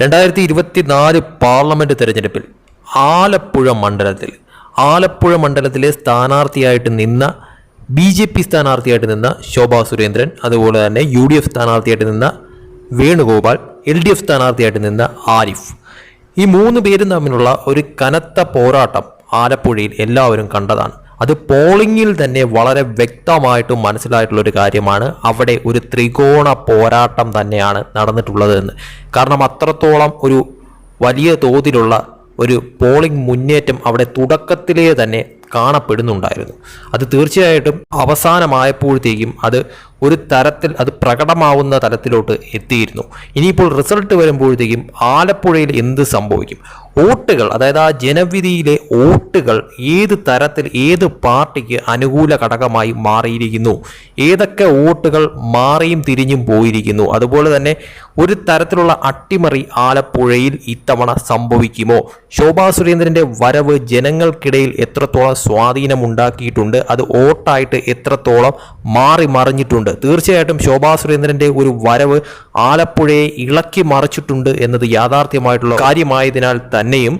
രണ്ടായിരത്തി ഇരുപത്തി നാല് പാർലമെന്റ് തെരഞ്ഞെടുപ്പിൽ ആലപ്പുഴ മണ്ഡലത്തിൽ ആലപ്പുഴ മണ്ഡലത്തിലെ സ്ഥാനാർത്ഥിയായിട്ട് നിന്ന ബി ജെ പി സ്ഥാനാർത്ഥിയായിട്ട് നിന്ന ശോഭാ സുരേന്ദ്രൻ അതുപോലെ തന്നെ യു ഡി എഫ് സ്ഥാനാർത്ഥിയായിട്ട് നിന്ന വേണുഗോപാൽ എൽ ഡി എഫ് സ്ഥാനാർത്ഥിയായിട്ട് നിന്ന ആരിഫ്. ഈ മൂന്ന് പേരും തമ്മിലുള്ള ഒരു കനത്ത പോരാട്ടം ആലപ്പുഴയിൽ എല്ലാവരും കണ്ടതാണ്. അത് പോളിംഗിൽ തന്നെ വളരെ വ്യക്തമായിട്ടും മനസ്സിലായിട്ടുള്ള ഒരു കാര്യമാണ്. അവിടെ ഒരു ത്രികോണ പോരാട്ടം തന്നെയാണ് നടന്നിട്ടുള്ളത് എന്ന്. കാരണം അത്രത്തോളം ഒരു വലിയ തോതിലുള്ള ഒരു പോളിംഗ് മുന്നേറ്റം അവിടെ തുടക്കത്തിലേ തന്നെ കാണപ്പെടുന്നുണ്ടായിരുന്നു. അത് തീർച്ചയായിട്ടും അവസാനമായപ്പോഴത്തേക്കും അത് ഒരു തരത്തിൽ അത് പ്രകടമാവുന്ന തരത്തിലോട്ട് എത്തിയിരുന്നു. ഇനിയിപ്പോൾ റിസൾട്ട് വരുമ്പോഴത്തേക്കും ആലപ്പുഴയിൽ എന്ത് സംഭവിക്കും? വോട്ടുകൾ അതായത് ആ ജനവിധിയിലെ വോട്ടുകൾ ഏത് തരത്തിൽ ഏത് പാർട്ടിക്ക് അനുകൂല ഘടകമായി മാറിയിരിക്കുന്നു? ഏതൊക്കെ വോട്ടുകൾ മാറിയും തിരിഞ്ഞും പോയിരിക്കുന്നു? അതുപോലെ തന്നെ ഒരു തരത്തിലുള്ള അട്ടിമറി ആലപ്പുഴയിൽ ഇത്തവണ സംഭവിക്കുമോ? ശോഭാ സുരേന്ദ്രന്റെ വരവ് ജനങ്ങൾക്കിടയിൽ എത്രത്തോളം സ്വാധീനം ഉണ്ടാക്കിയിട്ടുണ്ട് അത് ഓട്ടായിട്ട് എത്രത്തോളം മാറി മറിഞ്ഞിട്ടുണ്ട്. തീർച്ചയായിട്ടും ശോഭാ സുരേന്ദ്രന്റെ ഒരു വരവ് ആലപ്പുഴയെ ഇളക്കി മറിച്ചിട്ടുണ്ട് എന്നത് യാഥാർത്ഥ്യമായിട്ടുള്ള കാര്യമായതിനാൽ തന്നെയും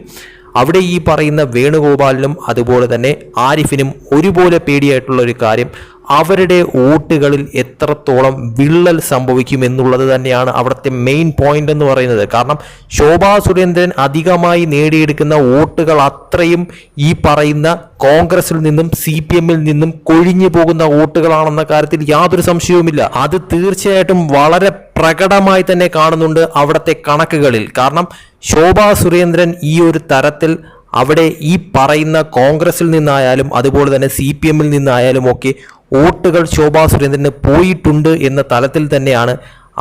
അവിടെ ഈ പറയുന്ന വേണുഗോപാലിനും അതുപോലെ തന്നെ ആരിഫിനും ഒരുപോലെ പേടിയായിട്ടുള്ള ഒരു കാര്യം അവരുടെ വോട്ടുകളിൽ എത്രത്തോളം വിള്ളൽ സംഭവിക്കും എന്നുള്ളത് തന്നെയാണ് അവിടുത്തെ മെയിൻ പോയിന്റ് എന്ന് പറയുന്നത്. കാരണം ശോഭാ സുരേന്ദ്രൻ അധികമായി നേടിയെടുക്കുന്ന വോട്ടുകൾ അത്രയും ഈ പറയുന്ന കോൺഗ്രസിൽ നിന്നും സി പി എമ്മിൽ നിന്നും കൊഴിഞ്ഞു പോകുന്ന വോട്ടുകളാണെന്ന കാര്യത്തിൽ യാതൊരു സംശയവുമില്ല. അത് തീർച്ചയായിട്ടും വളരെ പ്രകടമായി തന്നെ കാണുന്നുണ്ട് അവിടുത്തെ കണക്കുകളിൽ. കാരണം ശോഭാ സുരേന്ദ്രൻ ഈ ഒരു തരത്തിൽ അവിടെ ഈ പറയുന്ന കോൺഗ്രസിൽ നിന്നായാലും അതുപോലെ തന്നെ സി പി എമ്മിൽ നിന്നായാലും ഒക്കെ വോട്ടുകൾ ശോഭാ സുരേന്ദ്രന് പോയിട്ടുണ്ട് എന്ന തലത്തിൽ തന്നെയാണ്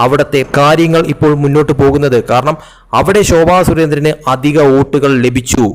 അവിടുത്തെ കാര്യങ്ങൾ ഇപ്പോൾ മുന്നോട്ട് പോകുന്നത്. കാരണം അവിടെ ശോഭാ സുരേന്ദ്രന് അധിക വോട്ടുകൾ ലഭിച്ചു.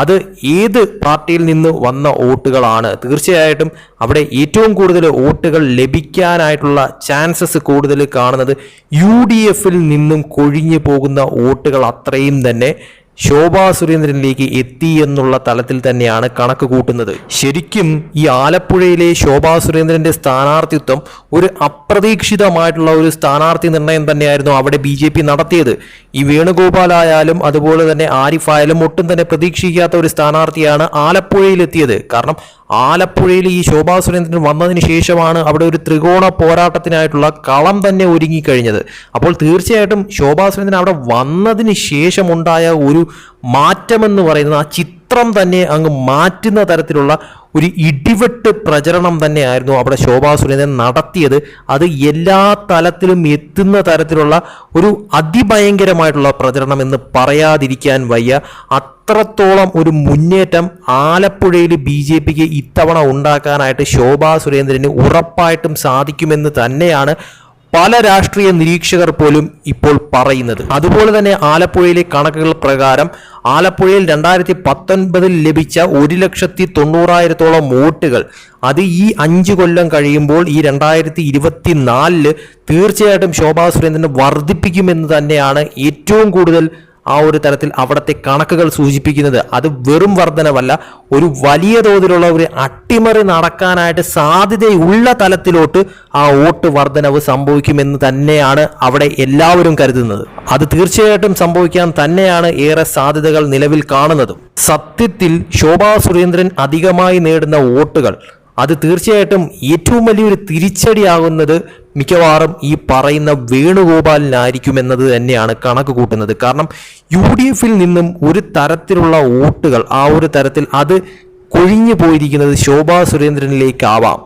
അത് ഏത് പാർട്ടിയിൽ നിന്ന് വന്ന വോട്ടുകളാണ്? തീർച്ചയായിട്ടും അവിടെ ഏറ്റവും കൂടുതൽ വോട്ടുകൾ ലഭിക്കാനായിട്ടുള്ള ചാൻസസ് കൂടുതൽ കാണുന്നത് യു ഡി എഫിൽ നിന്നും കൊഴിഞ്ഞു പോകുന്ന വോട്ടുകൾ അത്രയും തന്നെ. ശോഭാ സുരേന്ദ്രനിലേക്ക് എത്തി എന്നുള്ള തലത്തിൽ തന്നെയാണ് കണക്ക് കൂട്ടുന്നത്. ശരിക്കും ഈ ആലപ്പുഴയിലെ ശോഭാ സുരേന്ദ്രന്റെ സ്ഥാനാർത്ഥിത്വം ഒരു അപ്രതീക്ഷിതമായിട്ടുള്ള ഒരു സ്ഥാനാർത്ഥി നിർണയം തന്നെയായിരുന്നു അവിടെ ബി ജെ പി നടത്തിയത്. ഈ വേണുഗോപാലായാലും അതുപോലെ തന്നെ ആരിഫായാലും ഒട്ടും തന്നെ പ്രതീക്ഷിക്കാത്ത ഒരു സ്ഥാനാർത്ഥിയാണ് ആലപ്പുഴയിലെത്തിയത്. കാരണം ആലപ്പുഴയിൽ ഈ ശോഭാ സുരേന്ദ്രൻ വന്നതിന് ശേഷമാണ് അവിടെ ഒരു ത്രികോണ പോരാട്ടത്തിനായിട്ടുള്ള കളം തന്നെ ഒരുങ്ങിക്കഴിഞ്ഞത്. അപ്പോൾ തീർച്ചയായിട്ടും ശോഭാ സുരേന്ദ്രൻ അവിടെ വന്നതിന് ശേഷമുണ്ടായ ഒരു മാറ്റമെന്ന് പറയുന്നത് ആ ചിത്രം തന്നെ അങ്ങ് മാറ്റുന്ന തരത്തിലുള്ള ഒരു ഇടിവെട്ട് പ്രചരണം തന്നെയായിരുന്നു അവിടെ ശോഭാ സുരേന്ദ്രൻ നടത്തിയത്. അത് എല്ലാ തലത്തിലും എത്തുന്ന തരത്തിലുള്ള ഒരു അതിഭയങ്കരമായിട്ടുള്ള പ്രചരണം എന്ന് പറയാതിരിക്കാൻ വയ്യ. അത്രത്തോളം ഒരു മുന്നേറ്റം ആലപ്പുഴയിൽ ബി ജെ പിക്ക് ഇത്തവണ ഉണ്ടാക്കാനായിട്ട് ശോഭാ സുരേന്ദ്രന് ഉറപ്പായിട്ടും സാധിക്കുമെന്ന് തന്നെയാണ് പല രാഷ്ട്രീയ നിരീക്ഷകർ പോലും ഇപ്പോൾ പറയുന്നത്. അതുപോലെ തന്നെ ആലപ്പുഴയിലെ കണക്കുകൾ പ്രകാരം ആലപ്പുഴയിൽ രണ്ടായിരത്തി പത്തൊൻപതിൽ ലഭിച്ച ഒരു ലക്ഷത്തി തൊണ്ണൂറായിരത്തോളം വോട്ടുകൾ. അത് ഈ അഞ്ച് കൊല്ലം കഴിയുമ്പോൾ ഈ രണ്ടായിരത്തി ഇരുപത്തി നാലിൽ തീർച്ചയായിട്ടും ശോഭാ സുരേന്ദ്രനെ വർദ്ധിപ്പിക്കുമെന്ന് തന്നെയാണ് ഏറ്റവും കൂടുതൽ ആ ഒരു തരത്തിൽ അവിടുത്തെ കണക്കുകൾ സൂചിപ്പിക്കുന്നത് അത് വെറും വർധനവല്ല ഒരു വലിയ തോതിലുള്ള ഒരു അട്ടിമറി നടക്കാനായിട്ട് സാധ്യതയുള്ള തലത്തിലോട്ട് ആ വോട്ട് വർധനവ് സംഭവിക്കുമെന്ന് തന്നെയാണ് അവിടെ എല്ലാവരും കരുതുന്നത്. അത് തീർച്ചയായിട്ടും സംഭവിക്കാൻ തന്നെയാണ് ഏറെ സാധ്യതകൾ നിലവിൽ കാണുന്നതും. സത്യത്തിൽ ശോഭാ സുരേന്ദ്രൻ അധികമായി നേടുന്ന വോട്ടുകൾ അത് തീർച്ചയായിട്ടും ഏറ്റവും വലിയൊരു തിരിച്ചടിയാകുന്നത് മിക്കവാറും ഈ പറയുന്ന വേണുഗോപാലിനായിരിക്കും എന്നത് തന്നെയാണ് കണക്ക് കൂട്ടുന്നത്. കാരണം യു ഡി എഫിൽ നിന്നും ഒരു തരത്തിലുള്ള വോട്ടുകൾ ആ ഒരു തരത്തിൽ അത് കൊഴിഞ്ഞു പോയിരിക്കുന്നത് ശോഭാ സുരേന്ദ്രനിലേക്കാവാം.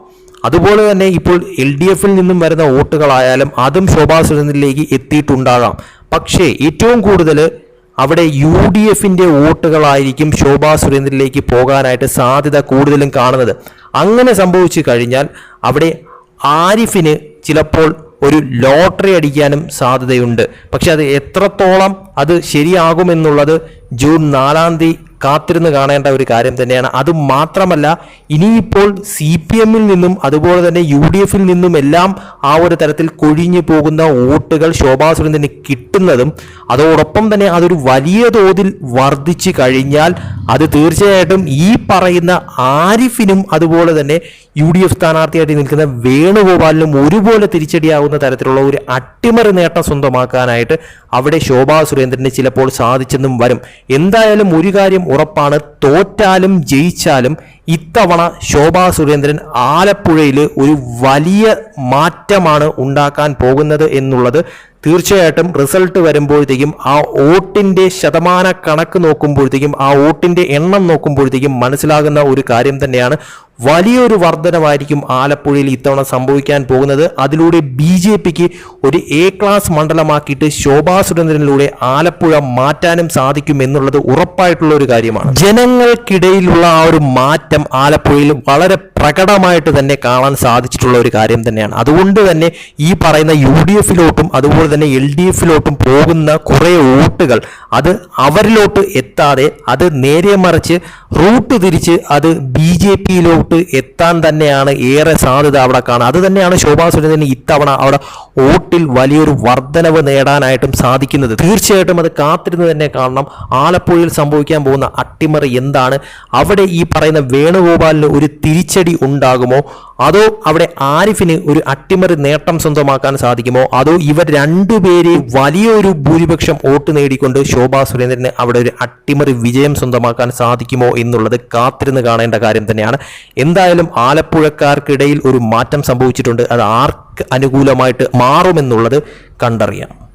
അതുപോലെ തന്നെ ഇപ്പോൾ എൽ ഡി എഫിൽ നിന്നും വരുന്ന വോട്ടുകളായാലും അതും ശോഭാ സുരേന്ദ്രനിലേക്ക് എത്തിയിട്ടുണ്ടാകാം. പക്ഷേ ഏറ്റവും കൂടുതൽ അവിടെ യു ഡി എഫിന്റെ വോട്ടുകളായിരിക്കും ശോഭാ സുരേന്ദ്രനിലേക്ക് പോകാനായിട്ട് സാധ്യത കൂടുതലും കാണുന്നത്. അങ്ങനെ സംഭവിച്ചു കഴിഞ്ഞാൽ അവിടെ ആരിഫിന് ചിലപ്പോൾ ഒരു ലോട്ടറി അടിക്കാനും സാധ്യതയുണ്ട്. പക്ഷെ അത് എത്രത്തോളം അത് ശരിയാകുമെന്നുള്ളത് ജൂൺ നാലാം തീയതി കാത്തിരുന്ന് കാണേണ്ട ഒരു കാര്യം തന്നെയാണ്. അത് മാത്രമല്ല ഇനിയിപ്പോൾ സി പി എമ്മിൽ നിന്നും അതുപോലെ തന്നെ യു ഡി എഫിൽ നിന്നും എല്ലാം ആ ഒരു തരത്തിൽ കൊഴിഞ്ഞു പോകുന്ന വോട്ടുകൾ ശോഭാ സുരേന്ദ്രന് കിട്ടുന്നതും അതോടൊപ്പം തന്നെ അതൊരു വലിയ തോതിൽ വർദ്ധിച്ചു കഴിഞ്ഞാൽ അത് തീർച്ചയായിട്ടും ഈ പറയുന്ന ആരിഫിനും അതുപോലെ തന്നെ യു ഡി എഫ് സ്ഥാനാർത്ഥിയായിട്ട് നിൽക്കുന്ന വേണുഗോപാലിനും ഒരുപോലെ തിരിച്ചടിയാവുന്ന തരത്തിലുള്ള ഒരു അട്ടിമറി നേട്ടം സ്വന്തമാക്കാനായിട്ട് അവിടെ ശോഭാ സുരേന്ദ്രന് ചിലപ്പോൾ സാധിച്ചെന്നും വരും. എന്തായാലും ഒരു കാര്യം ഉറപ്പാണ് തോറ്റാലും ജയിച്ചാലും ഇത്തവണ ശോഭാ സുരേന്ദ്രൻ ആലപ്പുഴയിൽ ഒരു വലിയ മാറ്റമാണ് ഉണ്ടാക്കാൻ പോകുന്നത് എന്നുള്ളത് തീർച്ചയായിട്ടും റിസൾട്ട് വരുമ്പോഴത്തേക്കും ആ വോട്ടിന്റെ ശതമാന കണക്ക് നോക്കുമ്പോഴത്തേക്കും ആ വോട്ടിന്റെ എണ്ണം നോക്കുമ്പോഴത്തേക്കും മനസ്സിലാകുന്ന ഒരു കാര്യം തന്നെയാണ്. വലിയൊരു വർധനമായിരിക്കും ആലപ്പുഴയിൽ ഇത്തവണ സംഭവിക്കാൻ പോകുന്നത്. അതിലൂടെ ബി ജെ പിക്ക് ഒരു എ ക്ലാസ് മണ്ഡലമാക്കിയിട്ട് ശോഭാ സുരേന്ദ്രനിലൂടെ ആലപ്പുഴ മാറ്റാനും സാധിക്കും എന്നുള്ളത് ഉറപ്പായിട്ടുള്ള ഒരു കാര്യമാണ്. ജനങ്ങൾക്കിടയിലുള്ള ആ ഒരു മാറ്റം ആലപ്പുഴയിൽ വളരെ പ്രകടമായിട്ട് തന്നെ കാണാൻ സാധിച്ചിട്ടുള്ള ഒരു കാര്യം തന്നെയാണ്. അതുകൊണ്ട് തന്നെ ഈ പറയുന്ന യു ഡി എഫിലോട്ടും അതുപോലെ തന്നെ എൽ ഡി എഫിലോട്ടും പോകുന്ന കുറേ വോട്ടുകൾ അത് അവരിലോട്ട് എത്താതെ അത് നേരെ മറിച്ച് റൂട്ട് തിരിച്ച് അത് ബി ജെ പിയിലോട്ട് എത്താൻ തന്നെയാണ് ഏറെ സാധ്യത അവിടെ കാണുക അത് തന്നെയാണ് ശോഭാ സുരേന്ദ്രന് ഇത്തവണ അവിടെ വോട്ടിൽ വലിയൊരു വർധനവ് നേടാനായിട്ടും സാധിക്കുന്നത്. തീർച്ചയായിട്ടും അത് കാത്തിരുന്ന് തന്നെ കാണണം. ആലപ്പുഴയിൽ സംഭവിക്കാൻ പോകുന്ന അട്ടിമറി എന്താണ്? അവിടെ ഈ പറയുന്ന വേണുഗോപാലിന് ഒരു തിരിച്ചടി ഉണ്ടാകുമോ? അതോ അവിടെ ആരിഫിന് ഒരു അട്ടിമറി നേട്ടം സ്വന്തമാക്കാൻ സാധിക്കുമോ? അതോ ഇവർ രണ്ടുപേരെ വലിയൊരു ഭൂരിപക്ഷം വോട്ട് നേടിക്കൊണ്ട് ശോഭാ സുരേന്ദ്രന് അവിടെ ഒരു അട്ടിമറി വിജയം സ്വന്തമാക്കാൻ സാധിക്കുമോ എന്നുള്ളത് കാത്തിരുന്ന് കാണേണ്ട കാര്യം തന്നെയാണ്. എന്തായാലും ആലപ്പുഴക്കാർക്കിടയിൽ ഒരു മാറ്റം സംഭവിച്ചിട്ടുണ്ട്. അത് ആർക്ക് അനുകൂലമായിട്ട് മാറുമെന്നുള്ളത് കണ്ടറിയാം.